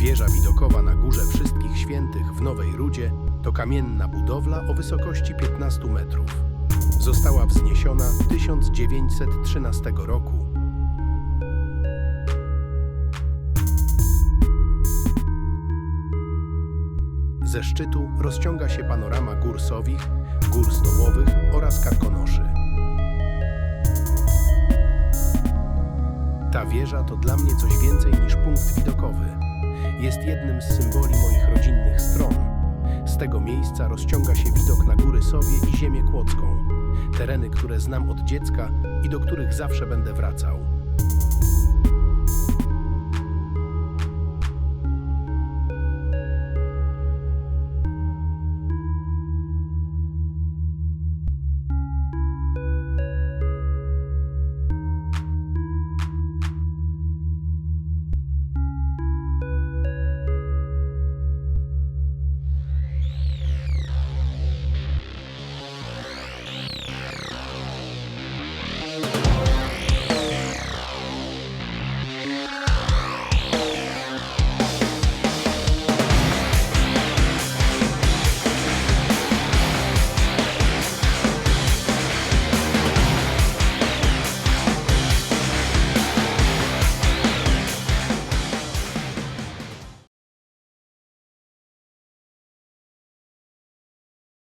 widokowa na Górze Wszystkich Świętych w Nowej Rudzie to kamienna budowla o wysokości 15 metrów. Została wzniesiona 1913 roku. Ze szczytu rozciąga się panorama gór Sowich, gór Stołowych oraz Karkonoszy. Ta wieża to dla mnie coś więcej niż punkt widokowy. Jest jednym z symboli moich rodzinnych stron. Z tego miejsca rozciąga się widok na góry Sowie i ziemię kłodzką. Tereny, które znam od dziecka i do których zawsze będę wracał.